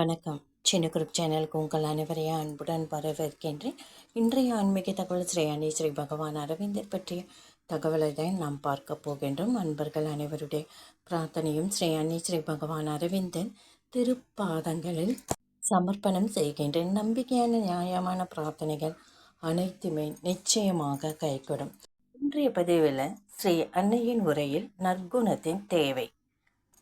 வணக்கம். சின்ன குரூப் சேனலுக்கு உங்கள் அனைவரையும் அன்புடன் வரவேற்கின்றேன். இன்றைய ஆன்மீக தகவல் ஸ்ரீ அணி ஸ்ரீ பகவான் அரவிந்தர் பற்றிய தகவலை தான் நாம் பார்க்க போகின்றோம். அன்பர்கள் அனைவருடைய பிரார்த்தனையும் ஸ்ரீ அணி ஸ்ரீ பகவான் அரவிந்தன் திருப்பாதங்களில் சமர்ப்பணம் செய்கின்றேன். நம்பிக்கையான நியாயமான பிரார்த்தனைகள் அனைத்துமே நிச்சயமாக கைகூடும். இன்றைய பதிவில் ஸ்ரீ அன்னையின் உரையில் நற்குணத்தின் தேவை.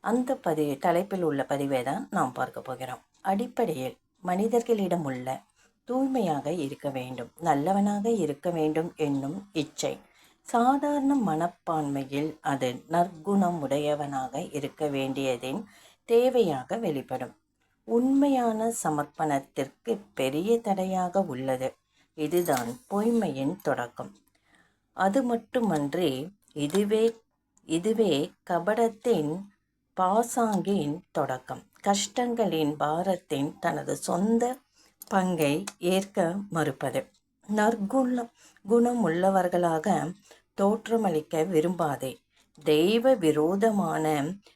அந்த பதிவு தலைப்பில் உள்ள பதிவை தான் நாம் பார்க்க போகிறோம். அடிப்படையில் மனிதர்களிடம் உள்ள தூய்மையாக இருக்க வேண்டும் நல்லவனாக இருக்க வேண்டும் என்னும் இச்சை. சாதாரண மனப்பான்மையில் அது நற்குணம் உடையவனாக இருக்க வேண்டியதின் தேவையாக வெளிப்படும். உண்மையான சமர்ப்பணத்திற்கு பெரிய தடையாக உள்ளது. இதுதான் பொய்மையின் தொடக்கம். அது மட்டுமன்றி இதுவே இதுவே கபடத்தின் பாசாங்கின் தொடக்கம். கஷ்டங்களின் பாரத்தின் தனது சொந்த பங்கை ஏற்க மறுப்பது. நற்குணம் குணம் உள்ளவர்களாக தோற்றமளிக்க விரும்பாதே. தெய்வ விரோதமான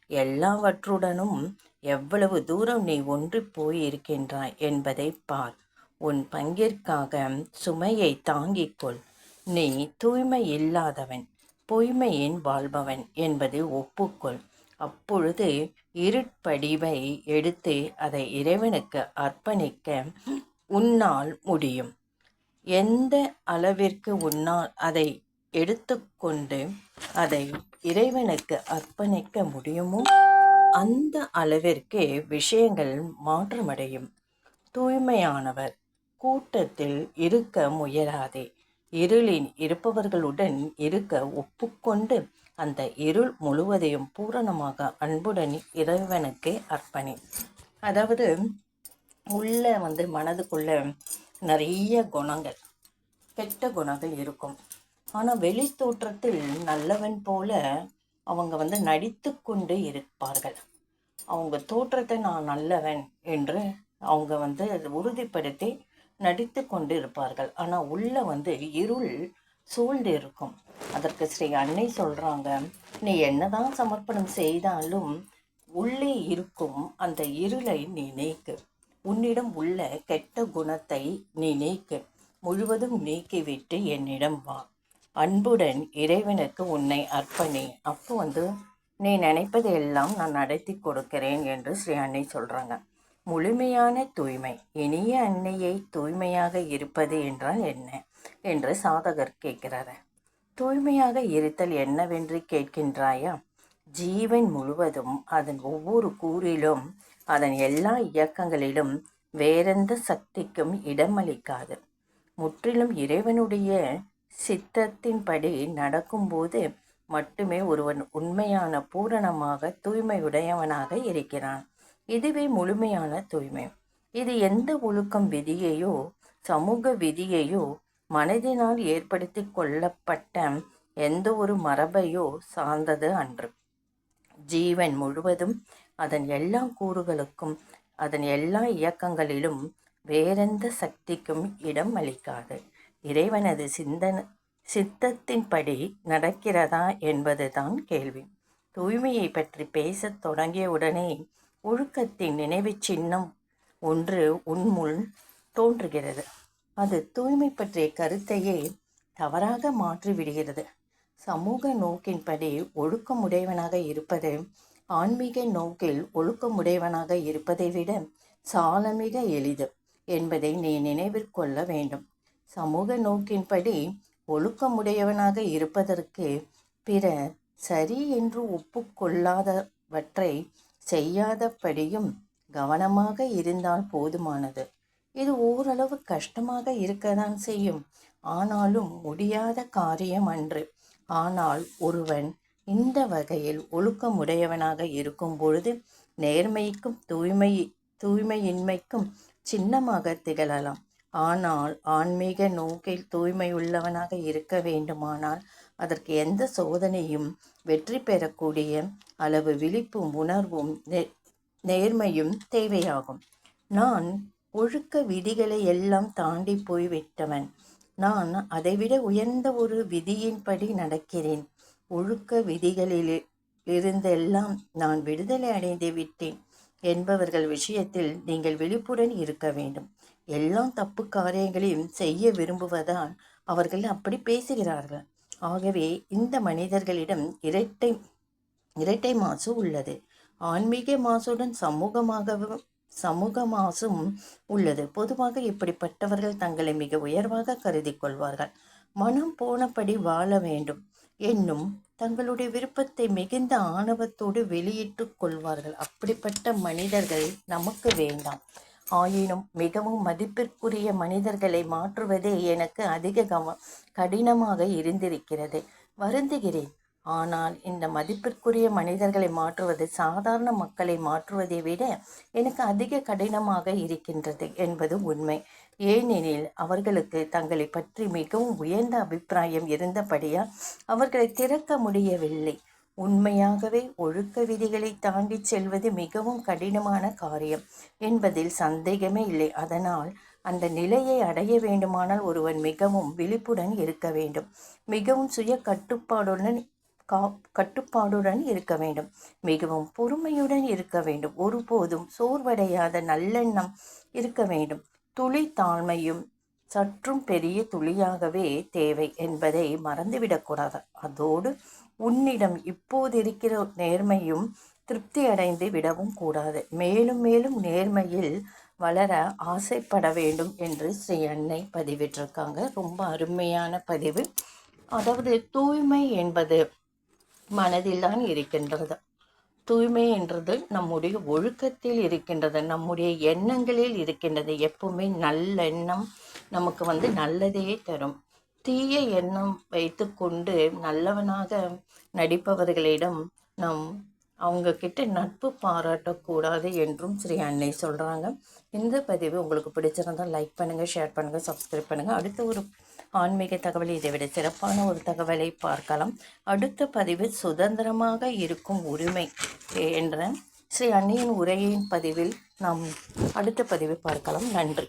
எல்லாவற்றுடனும் எவ்வளவு தூரம் நீ ஒன்று போயிருக்கின்றாய் என்பதை பார். உன் பங்கிற்காக சுமையை தாங்கிக்கொள் நீ தூய்மை இல்லாதவன் பொய்மையின் வாழ்பவன் என்பது ஒப்புக்கொள். அப்பொழுது இருட்படிவை எடுத்து அதை இறைவனுக்கு அர்ப்பணிக்க உன்னால் முடியும். எந்த அளவிற்கு உன்னால் அதை எடுத்துக்கொண்டு அதை இறைவனுக்கு அர்ப்பணிக்க முடியுமோ அந்த அளவிற்கு விஷயங்கள் மாற்றமடையும். தூய்மையானவர் கூட்டத்தில் இருக்க முயலாதே. இருளின் இருப்பவர்களுடன் இருக்க ஒப்புக்கொண்டு அந்த இருள் முழுவதையும் பூரணமாக அன்புடன் இறைவனுக்கு அர்ப்பணி. அதாவது உள்ள வந்து மனதுக்குள்ள நிறைய குணங்கள் கெட்ட குணங்கள் இருக்கும். ஆனால் வெளி தோற்றத்தில் நல்லவன் போல அவங்க வந்து நடித்து கொண்டு இருப்பார்கள். அவங்க தோற்றத்தை நான் நல்லவன் என்று அவங்க வந்து உறுதிப்படுத்தி நடித்து கொண்டு இருப்பார்கள் ஆனால் உள்ளே வந்து இருள் சூழ்ந்து இருக்கும் அதற்கு ஸ்ரீ அன்னை சொல்கிறாங்க நீ என்னதான் சமர்ப்பணம் செய்தாலும் உள்ளே இருக்கும் அந்த இருளை நீ நீக்கு. உன்னிடம் உள்ள கெட்ட குணத்தை நீ நீக்கு. முழுவதும் நீக்கிவிட்டு என்னிடம் வா. அன்புடன் இறைவனுக்கு உன்னை அர்ப்பணி. அப்போ வந்து நீ நினைப்பது எல்லாம் நான் நடத்தி கொடுக்கிறேன் என்று ஸ்ரீ அன்னை சொல்கிறாங்க முழுமையான தூய்மை இனிய அன்னையை தூய்மையாக இருப்பது என்றால் என்ன? என்று சாதகர் கேட்கிறார். தூய்மையாக இருத்தல் என்னவென்று கேட்கின்றாயா? ஜீவன் முழுவதும் அதன் ஒவ்வொரு கூறிலும் அதன் எல்லா இயக்கங்களிலும் வேறெந்த சக்திக்கும் இடமளிக்காது. முற்றிலும் இறைவனுடைய சித்தத்தின்படி நடக்கும்போது மட்டுமே ஒருவன் உண்மையான பூரணமாக தூய்மையுடையவனாக இருக்கிறான். இதுவே முழுமையான தூய்மை. இது எந்த ஒழுக்கம் விதியையோ சமூக விதியையோ மனதினால் ஏற்படுத்தி கொள்ளப்பட்ட எந்த ஒரு மரபையோ சார்ந்தது அன்று. ஜீவன் முழுவதும் அதன் எல்லா கூறுகளுக்கும் அதன் எல்லா இயக்கங்களிலும் வேறெந்த சக்திக்கும் இடம் அளிக்காது. இறைவனது சிந்தன சித்தத்தின்படி நடக்கிறதா என்பதுதான் கேள்வி. தூய்மையை பற்றி பேசத் தொடங்கிய உடனே ஒழுக்கத்தின் நினைவு சின்னம் ஒன்று உன்முள் தோன்றுகிறது. அது தூய்மை பற்றிய கருத்தையே தவறாக மாற்றிவிடுகிறது. சமூக நோக்கின்படி ஒழுக்கமுடையவனாக இருப்பது ஆன்மீக நோக்கில் ஒழுக்கமுடையவனாக இருப்பதை விட சாலமிக எளிது என்பதை நீ நினைவிற்கொள்ள வேண்டும். சமூக நோக்கின்படி ஒழுக்கமுடையவனாக இருப்பதற்கு பிற சரி என்று ஒப்புக்கொள்ளாதவற்றை செய்யாதபடியும் கவனமாக இருந்தால் போதுமானது. இது ஓரளவு கஷ்டமாக இருக்கதான் செய்யும். ஆனாலும் முடியாத காரியம் அன்று. ஆனால் ஒருவன் இந்த வகையில் ஒழுக்கமுடையவனாக இருக்கும் பொழுது நேர்மைக்கும் தூய்மை தூய்மையின்மைக்கும் சின்னமாக திகழலாம். ஆனால் ஆன்மீக நோக்கில் தூய்மையுள்ளவனாக இருக்க வேண்டுமானால் அதற்கு எந்த சோதனையும் வெற்றி பெறக்கூடிய அளவு விழிப்பும் உணர்வும் நேர்மையும் தேவையாகும். நான் ஒழுக்க விதிகளை எல்லாம் தாண்டி போய்விட்டவன். நான் அதைவிட உயர்ந்த ஒரு விதியின்படி நடக்கிறேன். ஒழுக்க விதிகளில் இருந்தெல்லாம் நான் விடுதலை அடைந்து விட்டேன் என்பவர்கள் விஷயத்தில் நீங்கள் விழிப்புடன் இருக்க வேண்டும். எல்லா தப்பு காரியங்களையும் செய்ய விரும்புவதால் அவர்கள் அப்படி பேசுகிறார்கள். ஆகவே இந்த மனிதர்களிடம் இரட்டை இரட்டை மாசு உள்ளது. ஆன்மீக மாசுடன் சமூகமாகவும் சமூக மாசும் உள்ளது. பொதுவாக இப்படிப்பட்டவர்கள் தங்களை மிக உயர்வாக கருதி கொள்வார்கள்? மனம் போனபடி வாழ வேண்டும் என்னும் தங்களுடைய விருப்பத்தை மிகுந்த ஆணவத்தோடு வெளியிட்டு கொள்வார்கள். அப்படிப்பட்ட மனிதர்கள் நமக்கு வேண்டாம். ஆயினும் மிகவும் மதிப்பிற்குரிய மனிதர்களை மாற்றுவதே எனக்கு அதிக கவ கடினமாக இருந்திருக்கிறது. வருந்துகிறேன். ஆனால் இந்த மதிப்பிற்குரிய மனிதர்களை மாற்றுவது சாதாரண மக்களை மாற்றுவதை விட எனக்கு அதிக கடினமாக இருக்கின்றது என்பது உண்மை. ஏனெனில் அவர்களுக்கு தங்களை பற்றி மிகவும் உயர்ந்த அபிப்பிராயம் இருந்தபடியால் அவர்களை திறக்க முடியவில்லை. உண்மையாகவே ஒழுக்க விதிகளை தாண்டி செல்வது மிகவும் கடினமான காரியம் என்பதில் சந்தேகமே இல்லை. அதனால் அந்த நிலையை அடைய வேண்டுமானால் ஒருவன் மிகவும் விழிப்புடன் இருக்க வேண்டும். மிகவும் சுய கட்டுப்பாடுடன் கா கட்டுப்பாடுடன் இருக்க வேண்டும். மிகவும் பொறுமையுடன் இருக்க வேண்டும். ஒருபோதும் சோர்வடையாத நல்லெண்ணம் இருக்க வேண்டும். துளி தாழ்மையும் சற்றும் பெரிய துளியாகவே தேவை என்பதை மறந்துவிடக்கூடாது அதோடு உன்னிடம் இப்போது இருக்கிற நேர்மையும் திருப்தி அடைந்து விடவும் கூடாது. மேலும் மேலும் நேர்மையில் வளர ஆசைப்பட வேண்டும் என்று ஸ்ரீ அன்னை பதிவிட்டிருக்காங்க. ரொம்ப அருமையான பதிவு. அதாவது தூய்மை என்பது மனதில்தான் இருக்கின்றது. தூய்மை என்றது நம்முடைய ஒழுக்கத்தில் இருக்கின்றது நம்முடைய எண்ணங்களில் இருக்கின்றது. எப்பவுமே நல்லெண்ணம் நமக்கு வந்து நல்லதே தரும். தீய எண்ணம் வைத்துக்கொண்டு நல்லவனாக நடிப்பவர்களிடம் நாம் அவங்க கிட்ட நட்பு பாராட்டக்கூடாது என்றும் ஸ்ரீ அன்னை சொல்கிறாங்க இந்த பதிவு உங்களுக்கு பிடிச்சிருந்தால் லைக் பண்ணுங்கள் ஷேர் பண்ணுங்கள் சப்ஸ்கிரைப் பண்ணுங்கள் அடுத்த ஒரு ஆன்மீக தகவல் இதை விட சிறப்பான ஒரு தகவலை பார்க்கலாம். அடுத்த பதிவு சுதந்திரமாக இருக்கும் உரிமை என்ற ஸ்ரீ அன்னையின் உரையின் பதிவில் நாம் அடுத்த பதிவை பார்க்கலாம். நன்றி.